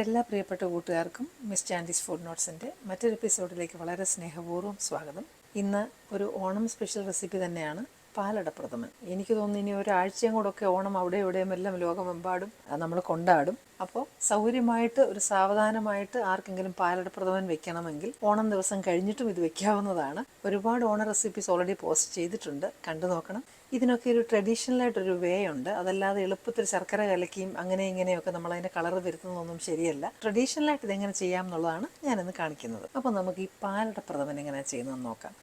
എന്റെ എല്ലാ പ്രിയപ്പെട്ട കൂട്ടുകാർക്കും മിസ് ചാൻഡീസ് ഫുഡ് നോട്ട്സിന്റെ മറ്റൊരു എപ്പിസോഡിലേക്ക് വളരെ സ്നേഹപൂർവം സ്വാഗതം. ഇന്ന് ഒരു ഓണം സ്പെഷ്യൽ റെസിപ്പി തന്നെയാണ് പാലടപ്രഥമൻ. എനിക്ക് തോന്നുന്നു ഇനി ഒരാഴ്ചയും കൂടെ ഓണം അവിടെ ഇവിടെയും എല്ലാം ലോകമെമ്പാടും നമ്മൾ കൊണ്ടാടും. അപ്പോൾ സൗകര്യമായിട്ട് ഒരു സാവധാനമായിട്ട് ആർക്കെങ്കിലും പാലടപ്രഥമൻ വെക്കണമെങ്കിൽ ഓണം ദിവസം കഴിഞ്ഞിട്ടും ഇത് വെക്കാവുന്നതാണ്. ഒരുപാട് ഓണ റെസിപ്പീസ് ഓൾറെഡി പോസ്റ്റ് ചെയ്തിട്ടുണ്ട്. കണ്ടു നോക്കണം. ഇതിനൊക്കെ ഒരു ട്രഡീഷണൽ ആയിട്ടൊരു വേ ഉണ്ട്. അതല്ലാതെ എളുപ്പത്തിൽ ശർക്കര കലക്കിയും അങ്ങനെ ഇങ്ങനെയൊക്കെ നമ്മൾ അതിന്റെ കളർ വരുത്തുന്നതൊന്നും ശരിയല്ല. ട്രഡീഷണൽ ആയിട്ട് ഇതെങ്ങനെ ചെയ്യാം എന്നുള്ളതാണ് ഞാനിന്ന് കാണിക്കുന്നത്. അപ്പോൾ നമുക്ക് ഈ പാലട പ്രഥമൻ എങ്ങനെ ചെയ്യുന്നതെന്ന് നോക്കാം.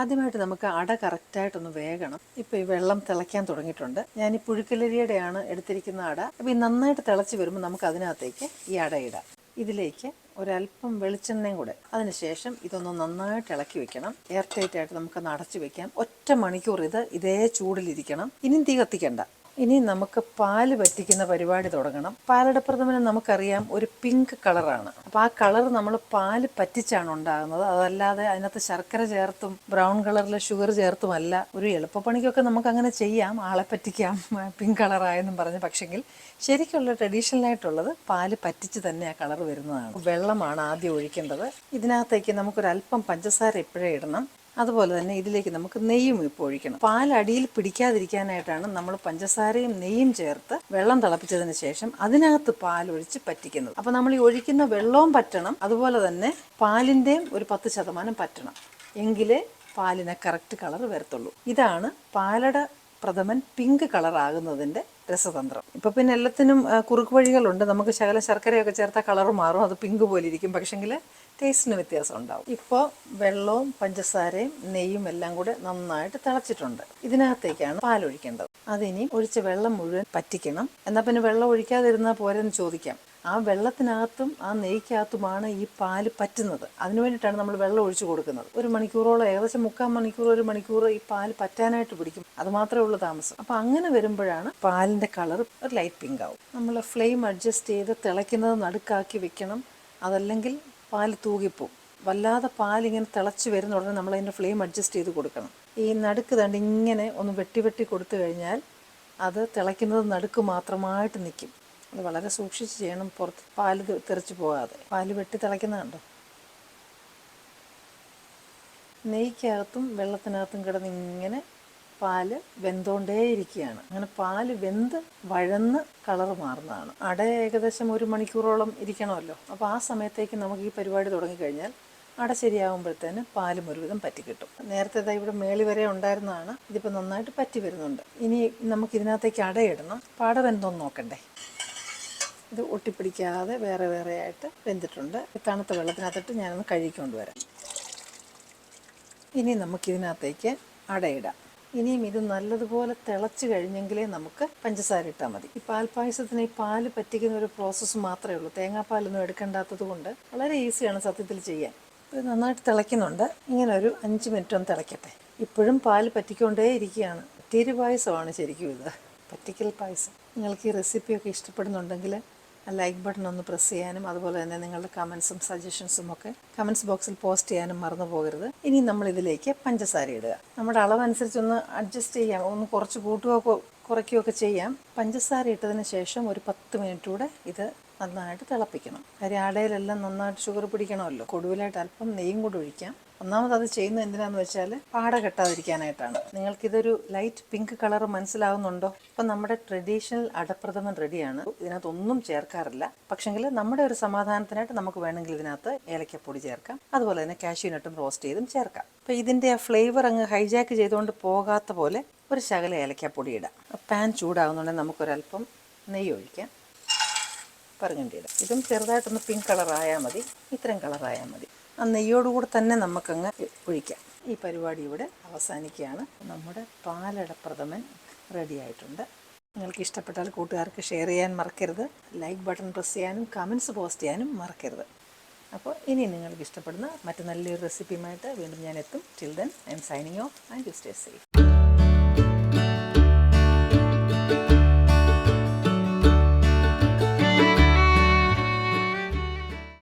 ആദ്യമായിട്ട് നമുക്ക് അട കറക്റ്റായിട്ടൊന്ന് വേകണം. ഇപ്പോൾ ഈ വെള്ളം തിളയ്ക്കാൻ തുടങ്ങിയിട്ടുണ്ട്. ഞാൻ ഈ പുഴുക്കലരിയുടെയാണ് എടുത്തിരിക്കുന്ന അട. അപ്പോൾ ഈ നന്നായിട്ട് തിളച്ച് വരുമ്പോൾ നമുക്ക് അതിനകത്തേക്ക് ഈ അട ഇടാം. ഇതിലേക്ക് ഒരല്പം വെളിച്ചെണ്ണയും കൂടെ. അതിനുശേഷം ഇതൊന്ന് നന്നായിട്ട് ഇളക്കി വെക്കണം. എയർ ടൈറ്റ് ആയിട്ട് നമുക്ക് അടച്ചു വെക്കാം. ഒറ്റ മണിക്കൂർ ഇത് ഇതേ ചൂടിലിരിക്കണം. ഇനിയും തീ കത്തിക്കണ്ട. ഇനി നമുക്ക് പാൽ പറ്റിക്കുന്ന പരിപാടി തുടങ്ങണം. പാലടപ്രഥമനം നമുക്കറിയാം ഒരു പിങ്ക് കളറാണ്. അപ്പോൾ ആ കളർ നമ്മൾ പാൽ പറ്റിച്ചാണ് ഉണ്ടാകുന്നത്. അതല്ലാതെ അതിനകത്ത് ശർക്കര ചേർത്തും ബ്രൗൺ കളറിൽ ഷുഗർ ചേർത്തുമല്ല. ഒരു എളുപ്പപ്പണിക്കൊക്കെ നമുക്ക് അങ്ങനെ ചെയ്യാം. ആളെ പറ്റിക്കാം. പിങ്ക് കളറായെന്നും പറഞ്ഞ്. പക്ഷെങ്കിൽ ശരിക്കുള്ള ട്രഡീഷണൽ ആയിട്ടുള്ളത് പാൽ പറ്റിച്ച് തന്നെ ആ കളർ വരുന്നതാണ്. വെള്ളമാണ് ആദ്യം ഒഴിക്കേണ്ടത്. ഇതിനകത്തേക്ക് നമുക്കൊരല്പം പഞ്ചസാര ഇപ്പോഴേ ഇടണം. അതുപോലെ തന്നെ ഇതിലേക്ക് നമുക്ക് നെയ്യും ഇപ്പോൾ ഒഴിക്കണം. പാൽ അടിയിൽ പിടിക്കാതിരിക്കാനായിട്ടാണ് നമ്മൾ പഞ്ചസാരയും നെയ്യും ചേർത്ത് വെള്ളം തിളപ്പിച്ചതിന് ശേഷം അതിനകത്ത് പാൽ ഒഴിച്ച് പറ്റിക്കുന്നത്. അപ്പോൾ നമ്മൾ ഈ ഒഴിക്കുന്ന വെള്ളവും പറ്റണം. അതുപോലെ തന്നെ പാലിന്റെയും ഒരു പത്ത് ശതമാനം പറ്റണം. എങ്കിലേ പാലിനെ കറക്റ്റ് കളർ വരത്തുള്ളൂ. ഇതാണ് പാലട പ്രഥമൻ പിങ്ക് കളർ ആകുന്നതിന്റെ രസതന്ത്രം. ഇപ്പം പിന്നെ എല്ലാത്തിനും കുറുക്ക് വഴികളുണ്ട്. നമുക്ക് ശകല ശർക്കരയൊക്കെ ചേർത്താൽ കളർ മാറും. അത് പിങ്ക് പോലെ ഇരിക്കും. പക്ഷെങ്കിൽ ടേസ്റ്റിന് വ്യത്യാസം ഉണ്ടാവും ഇപ്പോൾ വെള്ളവും പഞ്ചസാരയും നെയ്യും എല്ലാം കൂടെ നന്നായിട്ട് തിളച്ചിട്ടുണ്ട്. ഇതിനകത്തേക്കാണ് പാലൊഴിക്കേണ്ടത്. അതിനി ഒഴിച്ച് വെള്ളം മുഴുവൻ പറ്റിക്കണം. എന്നാൽ പിന്നെ വെള്ളം ഒഴിക്കാതിരുന്നാൽ പോരെന്ന് ചോദിക്കാം. ആ വെള്ളത്തിനകത്തും ആ നെയ്ക്കകത്തുമാണ് ഈ പാൽ പറ്റുന്നത്. അതിനു വേണ്ടിയിട്ടാണ് നമ്മൾ വെള്ളം ഒഴിച്ചു കൊടുക്കുന്നത്. ഒരു മണിക്കൂറോളം ഏകദേശം മുക്കാൽ മണിക്കൂർ ഒരു മണിക്കൂർ ഈ പാൽ പറ്റാനായിട്ട് പിടിക്കും. അത് മാത്രമേ ഉള്ളൂ താമസം. അപ്പം അങ്ങനെ വരുമ്പോഴാണ് പാലിന്റെ കളർ ഒരു ലൈറ്റ് പിങ്ക് ആവും. നമ്മൾ ഫ്ലെയിം അഡ്ജസ്റ്റ് ചെയ്ത് തിളയ്ക്കുന്നത് നടുക്കാക്കി വെക്കണം. അതല്ലെങ്കിൽ പാൽ തൂകിപ്പോവും. വല്ലാതെ പാലിങ്ങനെ തിളച്ച് വരുന്ന ഉടനെ നമ്മൾ അതിന്റെ ഫ്ലെയിം അഡ്ജസ്റ്റ് ചെയ്ത് കൊടുക്കണം. ഈ നടുക്ക് തണ്ട് ഇങ്ങനെ ഒന്ന് വെട്ടി വെട്ടി കൊടുത്തു കഴിഞ്ഞാൽ അത് തിളയ്ക്കുന്നത് നടുക്ക് മാത്രമായിട്ട് നിൽക്കും. അത് വളരെ സൂക്ഷിച്ച് ചെയ്യണം. പുറത്ത് പാൽ തെറിച്ച് പോകാതെ. പാൽ വെട്ടി തിളയ്ക്കുന്നതുണ്ടോ നെയ്ക്കകത്തും വെള്ളത്തിനകത്തും കിടന്ന് ഇങ്ങനെ പാൽ വെന്തോണ്ടേയിരിക്കുകയാണ്. അങ്ങനെ പാൽ വെന്ത് വഴന്ന് കളർ മാറുന്നതാണ്. അട ഏകദേശം ഒരു മണിക്കൂറോളം ഇരിക്കണമല്ലോ. അപ്പോൾ ആ സമയത്തേക്ക് നമുക്ക് ഈ പരിപാടി തുടങ്ങിക്കഴിഞ്ഞാൽ അട ശരിയാകുമ്പോഴത്തേന് പാലും ഒരുവിധം പറ്റി കിട്ടും നേരത്തെ ഇവിടെ മേളി വരെ ഉണ്ടായിരുന്നതാണ്. ഇതിപ്പോൾ നന്നായിട്ട് പറ്റി വരുന്നുണ്ട്. ഇനി നമുക്ക് ഇതിനകത്തേക്ക് അടയിടണം അപ്പോൾ അട വെന്തോന്ന് നോക്കണ്ടേ. ഇത് ഒട്ടിപ്പിടിക്കാതെ വേറെ വേറെ ആയിട്ട് വെന്തിട്ടുണ്ട്. തണുത്ത വെള്ളത്തിനകത്തിട്ട് ഞാനൊന്ന് കഴുകിക്കൊണ്ട് വരാം ഇനി നമുക്കിതിനകത്തേക്ക് അടയിടാം ഇനിയും ഇത് നല്ലതുപോലെ തിളച്ചു കഴിഞ്ഞെങ്കിലേ നമുക്ക് പഞ്ചസാര ഇട്ടാൽ മതി. ഈ പാൽപ്പായസത്തിന് ഈ പാൽ പറ്റിക്കുന്ന ഒരു പ്രോസസ്സ് മാത്രമേ ഉള്ളൂ. തേങ്ങാപ്പാലൊന്നും എടുക്കേണ്ടാത്തത് കൊണ്ട് വളരെ ഈസിയാണ് സത്യത്തിൽ ചെയ്യാൻ. ഇത് നന്നായിട്ട് തിളയ്ക്കുന്നുണ്ട്. ഇങ്ങനെ ഒരു അഞ്ച് മിനിറ്റ് ഒന്ന് തിളയ്ക്കട്ടെ. ഇപ്പോഴും പാൽ പറ്റിക്കൊണ്ടേ ഇരിക്കുകയാണ്. തിരു പായസമാണ് ശരിക്കും ഇത്. പറ്റിക്കൽ പായസം. നിങ്ങൾക്ക് ഈ റെസിപ്പിയൊക്കെ ഇഷ്ടപ്പെടുന്നുണ്ടെങ്കിൽ ലൈക്ക് ബട്ടൺ ഒന്ന് പ്രസ് ചെയ്യാനും അതുപോലെ തന്നെ നിങ്ങളുടെ കമൻസും സജഷൻസും ഒക്കെ കമൻസ് ബോക്സിൽ പോസ്റ്റ് ചെയ്യാനും മറന്നു പോകരുത്. ഇനി നമ്മൾ ഇതിലേക്ക് പഞ്ചസാര ഇടുക. നമ്മുടെ അളവനുസരിച്ച് ഒന്ന് അഡ്ജസ്റ്റ് ചെയ്യാം. ഒന്ന് കുറച്ച് കൂട്ടുകയോ കുറയ്ക്കുകയോ ഒക്കെ ചെയ്യാം. പഞ്ചസാര ഇട്ടതിന് ശേഷം ഒരു പത്ത് മിനിറ്റ് കൂടെ ഇത് നന്നായിട്ട് തിളപ്പിക്കണം. കാര്യം അടയിലെല്ലാം നന്നായിട്ട് ഷുഗർ പിടിക്കണമല്ലോ. കൊടുവിലായിട്ട് അല്പം നെയ്യും കൂടെ ഒഴിക്കാം. ഒന്നാമത് അത് ചെയ്യുന്നത് എന്തിനാന്ന് വെച്ചാൽ പാട കെട്ടാതിരിക്കാനായിട്ടാണ്. നിങ്ങൾക്കിതൊരു ലൈറ്റ് പിങ്ക് കളർ മനസ്സിലാവുന്നുണ്ടോ? അപ്പം നമ്മുടെ ട്രഡീഷണൽ അടപ്രഥമൻ റെഡിയാണ്. ഇതിനകത്ത് ഒന്നും ചേർക്കാറില്ല. പക്ഷെങ്കിൽ നമ്മുടെ ഒരു സമാധാനത്തിനായിട്ട് നമുക്ക് വേണമെങ്കിൽ ഇതിനകത്ത് ഏലക്കപ്പൊടി ചേർക്കാം. അതുപോലെ തന്നെ കാശ്യൂനട്ടും റോസ്റ്റ് ചെയ്തും ചേർക്കാം. അപ്പോൾ ഇതിന്റെ ആ ഫ്ലേവർ അങ്ങ് ഹൈജാക്ക് ചെയ്തുകൊണ്ട് പോകാത്ത പോലെ ഒരു ശകല ഏലക്കപ്പൊടി ഇടാം. പാൻ ചൂടാകുന്നുണ്ടെങ്കിൽ നമുക്കൊരല്പം നെയ്യ് ഒഴിക്കാം. പറഞ്ഞുകൊണ്ടിടാം ഇതും ചെറുതായിട്ടൊന്ന് പിങ്ക് കളർ ആയാൽ മതി. ഇത്രയും ആയാൽ മതി. ആ നെയ്യോടുകൂടെ തന്നെ നമുക്കങ്ങ് ഒഴിക്കാം. ഈ പരിപാടി ഇവിടെ അവസാനിക്കുകയാണ്. നമ്മുടെ പാലട പ്രഥമൻ റെഡി ആയിട്ടുണ്ട്. നിങ്ങൾക്ക് ഇഷ്ടപ്പെട്ടാൽ കൂട്ടുകാർക്ക് ഷെയർ ചെയ്യാൻ മറക്കരുത്. ലൈക്ക് ബട്ടൺ പ്രസ് ചെയ്യാനും കമൻസ് പോസ്റ്റ് ചെയ്യാനും മറക്കരുത്. അപ്പോൾ ഇനി നിങ്ങൾക്ക് ഇഷ്ടപ്പെടുന്ന മറ്റു നല്ലൊരു റെസിപ്പിയുമായിട്ട് വീണ്ടും ഞാൻ എത്തും. Till then I'm signing off and you stay safe